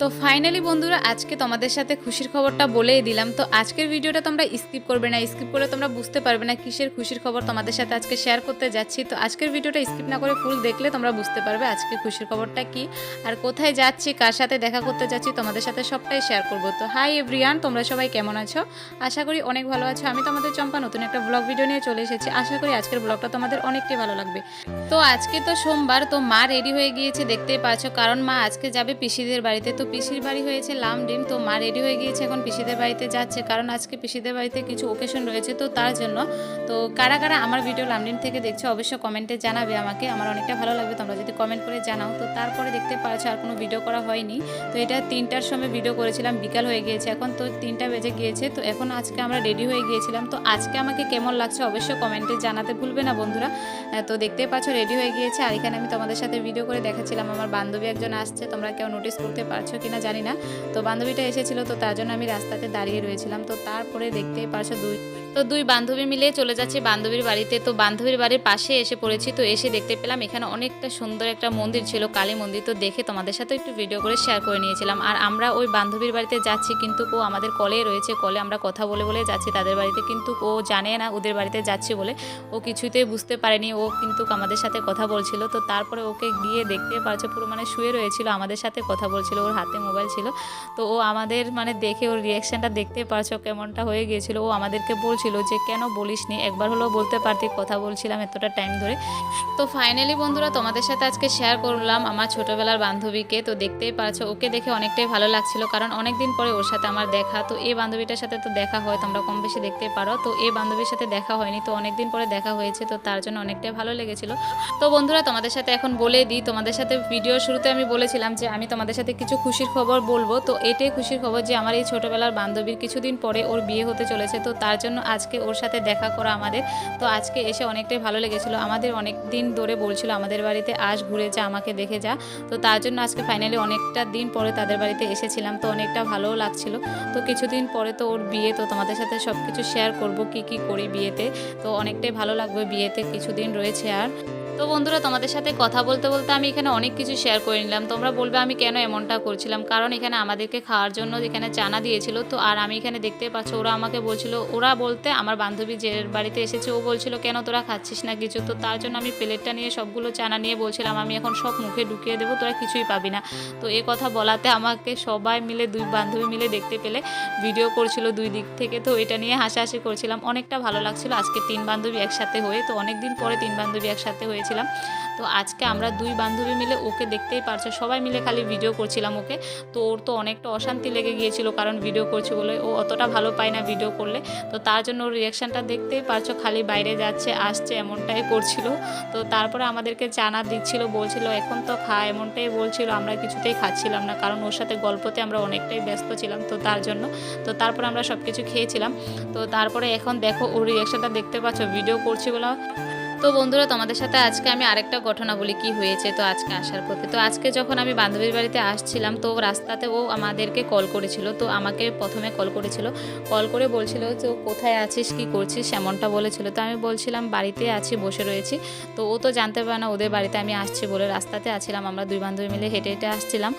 তো ফাইনালি বন্ধুরা, আজকে তোমাদের সাথে খুশির খবরটা বলেই দিলাম। তো আজকের ভিডিওটা তোমরা স্কিপ করবে না। স্কিপ করে তোমরা বুঝতে পারবে না কিসের খুশির খবর তোমাদের সাথে আজকে শেয়ার করতে যাচ্ছি। তো আজকের ভিডিওটা স্কিপ না করে ফুল দেখলে তোমরা বুঝতে পারবে আজকে খুশির খবরটা কি। আর কোথায় যাচ্ছি, কার সাথে দেখা করতে যাচ্ছি তোমাদের সাথে সবটাই শেয়ার করব। তো হাই এভরিয়ান তোমরা সবাই কেমন আছো? আশা করি অনেক ভালো আছো। আমি তোমাদের চম্পা, নতুন একটা ব্লগ ভিডিও নিয়ে চলে এসেছি। আশা করি আজকের ব্লগটা তোমাদের অনেকটাই ভালো লাগবে। তো আজকে তো সোমবার, তো মা রেডি হয়ে গিয়েছে, দেখতেই পাচ্ছ। কারণ মা আজকে যাবে পিসিদের বাড়িতে। তো পিসির বাড়ি হয়েছে লামডিম তো মা রেডি হয়ে গিয়েছে, এখন পিসিদের বাড়িতে যাচ্ছে। কারণ আজকে পিসিদের বাড়িতে কিছু ওকেশন রয়েছে, তো তার জন্য, তো কারা কারা আমার ভিডিও লামডিম থেকে দেখছ, অবশ্যই কমেন্টে জানাবে আমাকে। আমার অনেকটা ভালো লাগবে, তোমরা যদি কমেন্ট করে জানাও। তো তারপরে দেখতে পাচ্ছ, আর কোনো ভিডিও করা হয়নি। তো এটা তিনটার সময় ভিডিও করেছিলাম, বিকাল হয়ে গিয়েছে এখন, তো তিনটা বেজে গিয়েছে। তো এখন আজকে আমরা রেডি হয়ে গিয়েছিলাম। তো আজকে আমাকে কেমন লাগছে, অবশ্যই কমেন্টে জানাতে ভুলবে না, বন্ধুরা। তো দেখতেই পাচ্ছ রেডি হয়ে গিয়েছে। আর এখানে আমি তোমাদের সাথে ভিডিও করে দেখাচ্ছিলাম, আমার বান্ধবী একজন আসছে, তোমরা কেউ নোটিস করতে পারছ কিনা জানি না। তো বান্ধবীটা এসেছিল, তো তার জন্য আমি রাস্তাতে দাঁড়িয়ে রয়েছিলাম। তো তারপরে দেখতেই পারছ দুই তো দুই বান্ধবী মিলে চলে যাচ্ছি বান্ধবীর বাড়িতে। তো বান্ধবীর বাড়ির পাশে এসে পড়েছি, তো এসে দেখতে পেলাম এখানে অনেকটা সুন্দর একটা মন্দির ছিল, কালী মন্দির। তো দেখে তোমাদের সাথে একটু ভিডিও করে শেয়ার করে নিয়েছিলাম। আর আমরা ওই বান্ধবীর বাড়িতে যাচ্ছি, কিন্তু ও আমাদের কলে রয়েছে, কলে আমরা কথা বলে বলে যাচ্ছি তাদের বাড়িতে, কিন্তু ও জানে না ওদের বাড়িতে যাচ্ছি বলে। ও কিছুতেই বুঝতে পারেনি, ও কিন্তু আমাদের সাথে কথা বলছিল। তো তারপরে ওকে গিয়ে দেখতে পারছ, পুরো মানে শুয়ে রয়েছিল, আমাদের সাথে কথা বলছিল, ওর হাতে মোবাইল ছিল। তো ও আমাদের মানে দেখে, ওর রিয়াকশানটা দেখতে পারছ কেমনটা হয়ে গিয়েছিল। ও আমাদেরকে বলছিল যে, কেন বলিসনি? একবার হলেও বলতে পারতি, কথা বলছিলাম এতটা টাইম ধরে। তো ফাইনালি বন্ধুরা, তোমাদের সাথে আজকে শেয়ার করলাম আমার ছোটোবেলার বান্ধবীকে। তো দেখতেই পারছ, ওকে দেখে অনেকটাই ভালো লাগছিল, কারণ অনেক দিন পরে ওর সাথে আমার দেখা। তো এই বান্ধবীটার সাথে তো দেখা হয়, তোমরা কম বেশি দেখতে পারো। তো এই বান্ধবীর সাথে দেখা হয়নি, তো অনেক দিন পরে দেখা হয়েছে, তো তার জন্য অনেকটাই ভালো লেগেছিল। তো বন্ধুরা, তোমাদের সাথে এখন বলে দিই, তোমাদের সাথে ভিডিও শুরুতে আমি বলেছিলাম যে, আমি তোমাদের সাথে কিছু খুশির খবর বলব। তো এটাই খুশির খবর যে, আমার এই ছোটোবেলার বান্ধবীর কিছুদিন পরে ওর বিয়ে হতে চলেছে, তো তার জন্য আজকে ওর সাথে দেখা করা আমাদের। তো আজকে এসে অনেকটাই ভালো লেগেছিলো। আমাদের অনেক দিন ধরে বলছিল, আমাদের বাড়িতে আস, ঘুরে যা, আমাকে দেখে যা। তো তার জন্য আজকে ফাইনালি অনেকটা দিন পরে তাদের বাড়িতে এসেছিলাম। তো অনেকটা ভালোও লাগছিল। তো কিছুদিন পরে তো ওর বিয়ে, তো তোমাদের সাথে সব কিছু শেয়ার করব, কি কি করি বিয়েতে। তো অনেকটাই ভালো লাগবে বিয়েতে, কিছুদিন রয়েছে আর। তো বন্ধুরা, তোমাদের সাথে কথা বলতে বলতে আমি এখানে অনেক কিছু শেয়ার করে নিলাম। তোমরা বলবে আমি কেন এমনটা করছিলাম? কারণ এখানে আমাদেরকে খাওয়ার জন্য এখানে চানা দিয়েছিল। তো আর আমি এখানে দেখতে পাচ্ছ, ওরা আমাকে বলছিল, ওরা বলতে আমার বান্ধবী যে বাড়িতে এসেছে, ও বলছিল, কেন তোরা খাচ্ছিস না কিছু? তো তার জন্য আমি প্লেটটা নিয়ে সবগুলো চানা নিয়ে বলছিলাম, আমি এখন সব মুখে ঢুকিয়ে দেবো, তোরা কিছুই পাবি না। তো এ কথা বলাতে আমাকে সবাই মিলে, দুই বান্ধবী মিলে দেখতে পেলে ভিডিও করছিল দুই দিক থেকে। তো এটা নিয়ে হাসাহাসি করছিলাম। অনেকটা ভালো লাগছিল। আজকে তিন বান্ধবী একসাথে হয়ে, তো অনেক দিন পরে তিন বান্ধবী একসাথে হয়েছিলাম তো আজকে আমরা দুই বান্ধবী মিলে ওকে দেখতেই পারছ, সবাই মিলে খালি ভিডিও করছিলাম ওকে। তো ওর তো অনেকটা অশান্তি লেগে গিয়েছিল কারণ ভিডিও করছে বলে ও অতটা ভালো পায় না ভিডিও করলে। তো তার জন্য ওর রিয়াকশানটা দেখতেই পারছ, খালি বাইরে যাচ্ছে, আসছে, এমনটাই করছিল। তো তারপরে আমাদেরকে চানা দিচ্ছিল, বলছিল, এখন তো খা, এমনটাই বলছিল। আমরা কিছুতেই খাচ্ছিলাম না, কারণ ওর সাথে গল্পতে আমরা অনেকটাই ব্যস্ত ছিলাম তো তার জন্য। তো তারপরে আমরা সব কিছু খেয়েছিলাম। তো তারপরে এখন দেখো, ওর রিয়াকশানটা দেখতে পাচ্ছ ভিডিও করছি বলে তো বন্ধুরা, তোমাদের সাথে আজকে আমি আরেকটা ঘটনা বলি কি হয়েছে, তো আজকে আসার পথে। তো আজকে যখন আমি বান্ধবীর বাড়িতে আসছিলাম, তো রাস্তাতে ও আমাদেরকে কল করেছিল, তো আমাকে প্রথমে কল করেছিল। কল করে বলছিল যে কোথায় আছিস, কি করছিস? এমনটা বলেছিল। তো আমি বলছিলাম, বাড়িতে আছি, বসে রয়েছি। তো ও তো জানতে পারে না, ওদের বাড়িতে আমি আসছি বলে রাস্তাতে আছিলাম, আমরা দুই বান্ধবী মিলে হেঁটে হেঁটে আসছিলাম।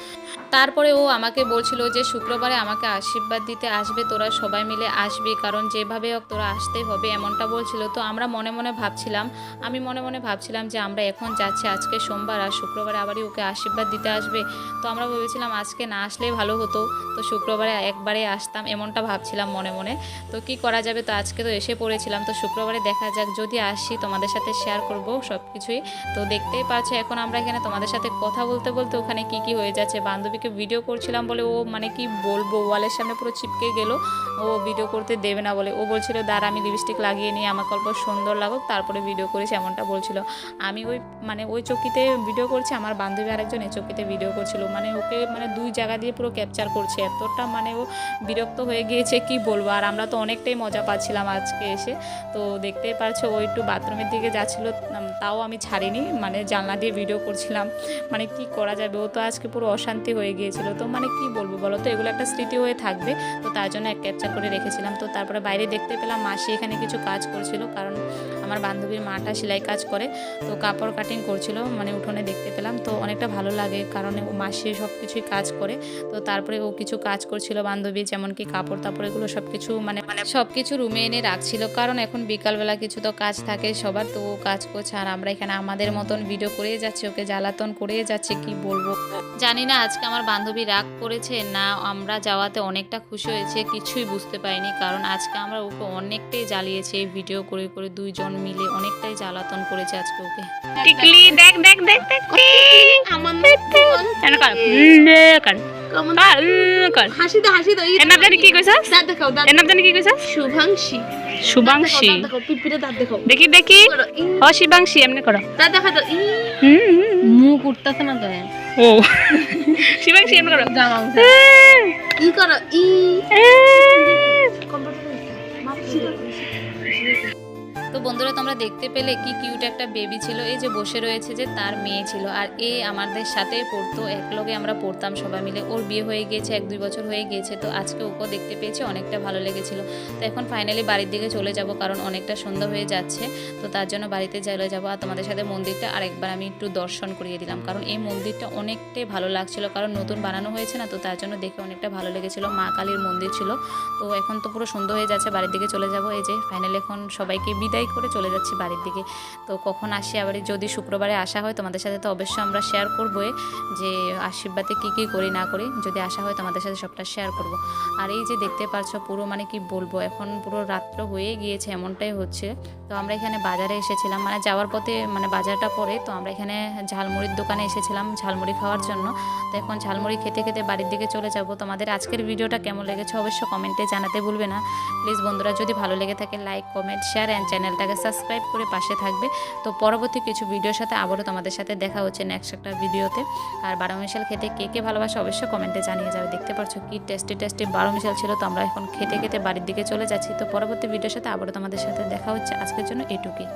তারপরে ও আমাকে বলছিল যে, শুক্রবারে আমাকে আশীর্বাদ দিতে আসবে, তোরা সবাই মিলে আসবি, কারণ যেভাবে হোক তোরা আসতেই হবে, এমনটা বলছিল। তো আমরা মনে মনে ভাবছিলাম আমি মনে মনে ভাবছিলাম যে আমরা এখন যাচ্ছি আজকে সোমবার আর শুক্রবারে আবারই ওকে আশীর্বাদ দিতে আসবে। তো আমরা ভেবেছিলাম আজকে না আসলেই ভালো হতো। তো শুক্রবারে একবারে আসতাম এমনটা ভাবছিলাম মনে মনে। তো কি করা যাবে? তো আজকে তো এসে পড়েছিলাম। তো শুক্রবারে দেখা যাক, যদি আসি তোমাদের সাথে শেয়ার করব সব কিছুই তো দেখতেই পাচ্ছ এখন আমরা এখানে তোমাদের সাথে কথা বলতে বলতে ওখানে কি কি হয়ে যাচ্ছে। বান্ধবীকে ভিডিও করছিলাম বলে ও মানে কি বলব? ওয়ালের সামনে পুরো চিপকে গেল। ও ভিডিও করতে দেবে না বলে। ও বলছিল, দাঁড়া, আমি লিপস্টিক লাগিয়ে নিয়ে আমাকে অল্প সুন্দর লাগুক, তারপরে ভিডিও করেছি এমনটা বলছিল। আমি ওই মানে ওই চকিতে ভিডিও করছি, আমার বান্ধবী আরেকজন এই চকিতে ভিডিও করছিল। মানে ওকে মানে দুই জায়গা দিয়ে পুরো ক্যাপচার করছে। এতটা মানে ও বিরক্ত হয়ে গিয়েছে, কি বলব? আর আমরা তো অনেকটাই মজা পাচ্ছিলাম আজকে এসে। তো দেখতেই পারছ, ও একটু বাথরুমের দিকে যাচ্ছিল তাও আমি ছাড়িনি। মানে জানলা দিয়ে ভিডিও করছিলাম। মানে কি করা যাবে? ও তো আজকে পুরো অশান্তি হয়ে গিয়েছিল। তো মানে কি বলব বলো তো? এগুলো একটা স্মৃতি হয়ে থাকবে। তো তার জন্য এক ক্যাপচার করে রেখেছিলাম। তো তারপরে বাইরে দেখতে পেলাম মাসি এখানে কিছু কাজ করছিল। কারণ আমার বান্ধবীর মাটা সেলাই কাজ করে, তো কাপড় কাটিং করছিল মানে উঠোনে দেখতে পেলাম। তো অনেকটা ভালো লাগে, কারণ ও মাসে সব কিছুই কাজ করে। তো তারপরে ও কিছু কাজ করছিল বান্ধবী যেমন কি কাপড় তাপড় এগুলো সব কিছু মানে মানে সব কিছু রুমে এনে রাখছিল। কারণ এখন বিকালবেলা কিছু তো কাজ থাকে সবার, তো ও কাজ করছে। আর আমরা এখানে আমাদের মতন ভিডিও করেই যাচ্ছি, ওকে জ্বালাতন করেই যাচ্ছে, কি বলব? জানি না আজকে আমার বান্ধবী রাগ করেছে না আমরা যাওয়াতে অনেকটা খুশি হয়েছে, কিছুই বুঝতে পারিনি। কারণ আজকে আমরা ওকে অনেকটাই জ্বালিয়েছি ভিডিও করে করে দুইজন মিলে অনেকটাই জ্বালাতন করেছে আজকে ওকে। টিকলি দেখ দেখ দেখ দেখ আমার হাসি দাও হাসি দাও এর নাম জানি কি কইছাস দাঁত দেখাও এর নাম জানি কি কইছাস শুভাংশী। শুভাংশী। পিপিরে দাঁত দেখাও দেখি দেখি। ও শিবাংশী এমনি করো। দাঁত দেখা হুম। মুখ উঠতেছে না তো ও। শিবাংশী এমনি করো। জামা উঠে। ই করো ই। বন্ধুরা, তোমরা দেখতে পেলে কি কিউট একটা বেবি ছিল। এই যে বসে রয়েছে যে তার মেয়ে ছিল। আর এ আমাদের সাথে পড়তো, একলগে আমরা পড়তাম সবাই মিলে। ওর বিয়ে হয়ে গিয়েছে, এক দুই বছর হয়ে গিয়েছে। তো আজকে ওকেও দেখতে পেয়েছি, অনেকটা ভালো লেগেছিল। তো এখন ফাইনালি বাড়ির দিকে চলে যাব, কারণ অনেকটা সন্ধ্যা হয়ে যাচ্ছে। তো তার জন্য বাড়িতে চলে যাব। আর তোমাদের সাথে মন্দিরটা আরেকবার আমি একটু দর্শন করিয়ে দিলাম। কারণ এই মন্দিরটা অনেকটাই ভালো লাগছিল। কারণ নতুন বানানো হয়েছে না, তো তার জন্য দেখে অনেকটা ভালো লেগেছিল। মা কালীর মন্দির ছিল। তো এখন তো পুরো সন্ধ্যা হয়ে যাচ্ছে, বাড়ির দিকে চলে যাব। এই যে ফাইনালি এখন সবাইকে বিদায় করে চলে যাচ্ছি বাড়ির দিকে। তো কখন আসি? আবার যদি শুক্রবারে আসা হয়, তোমাদের সাথে তো অবশ্যই আমরা শেয়ার করবোই যে আশীর্বাদে কী কী করি, না করি। যদি আসা হয়, তোমাদের সাথে সবটা শেয়ার করব। আর এই যে দেখতে পাচ্ছ পুরো মানে কি বলব, এখন পুরো রাত্র হয়ে গিয়েছে, এমনটাই হচ্ছে। তো আমরা এখানে বাজারে এসেছিলাম মানে যাওয়ার পথে মানে বাজারটা পরে, তো আমরা এখানে ঝালমুড়ির দোকানে এসেছিলাম, ঝালমুড়ি খাওয়ার জন্য। তো এখন ঝালমুড়ি খেতে খেতে বাড়ির দিকে চলে যাব। তোমাদের আজকের ভিডিওটা কেমন লেগেছে, অবশ্যই কমেন্টে জানাতে ভুলবে না। প্লিজ বন্ধুরা, যদি ভালো লেগে থাকে লাইক কমেন্ট শেয়ার অ্যান্ড চ্যানেলটাকে সাবস্ক্রাইব করে পাশে থাকবে। তো পরবর্তী কিছু ভিডিওর সাথে আবারও তোমাদের সাথে দেখা হচ্ছে নেক্সট একটা ভিডিওতে। আর বারো মিশাল খেতে কে কে ভালোবাসে অবশ্যই কমেন্টে জানিয়ে যাবে। দেখতে পাচ্ছ কি টেস্টি টেস্টি বারো মিশাল ছিল। তো আমরা এখন খেতে খেতে বাড়ির দিকে চলে যাচ্ছি। তো পরবর্তী ভিডিওর সাথে আবারও তোমাদের সাথে দেখা হচ্ছে। আজকের জন্য এটুকুই।